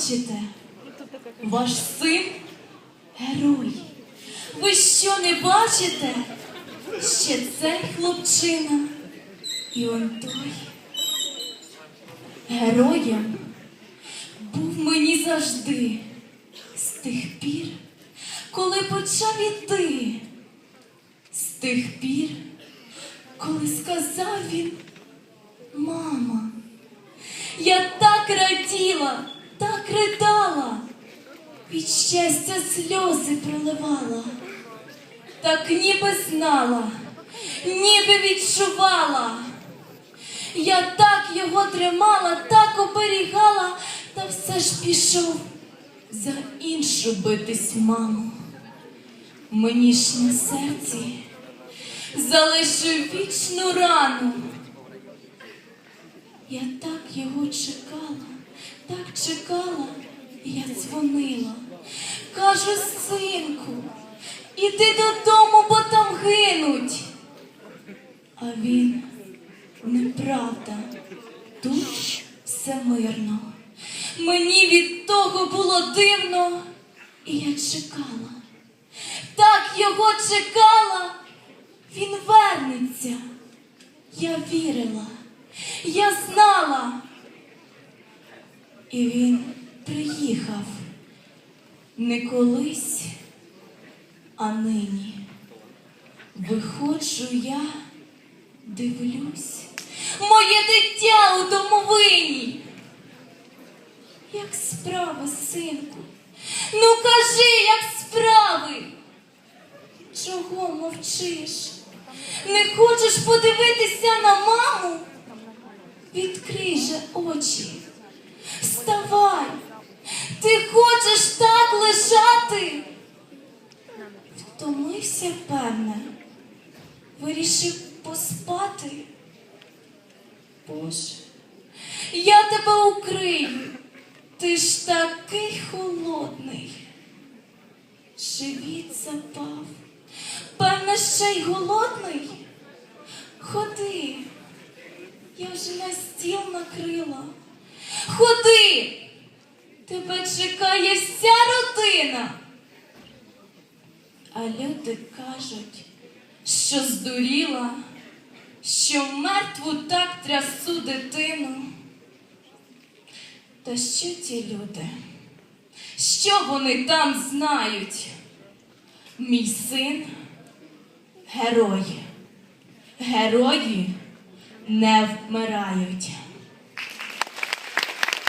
бачите? Ваш син герой. Ви що не бачите? Ще цей хлопчина і он той. Героєм був мені завжди з тих пір, коли почав іти, з тих пір, коли сказав він, мама, я так раділа, ридала, від щастя сльози проливала, так ніби знала, ніби відчувала. Я так його тримала, так оберігала, та все ж пішов за іншу битись маму. Мені ж на серці залишив вічну рану. Я так його чекала, так чекала, і я дзвонила. Кажу, синку, іди додому, бо там гинуть. А він неправда, тут все мирно. Мені від того було дивно, і я чекала. Так його чекала, він вернеться. Я вірила, я знала. І він приїхав не колись, а нині. Виходжу я, дивлюсь, моє дитя у домовині. Як справи, синку? Ну кажи, як справи? Чого мовчиш? Не хочеш подивитися на маму? Відкрий же очі, вставай, ти хочеш так лежати? Втомився, певне, вирішив поспати. Боже, я тебе укрию, ти ж такий холодний. Живіт запав, певне, ще й голодний. Ходи, я вже на стіл накрила. Ходи, тебе чекає вся родина. А люди кажуть, що здуріла, що мертву так трясу дитину. Та що ті люди? Що вони там знають? Мій син герой. Герої не вмирають.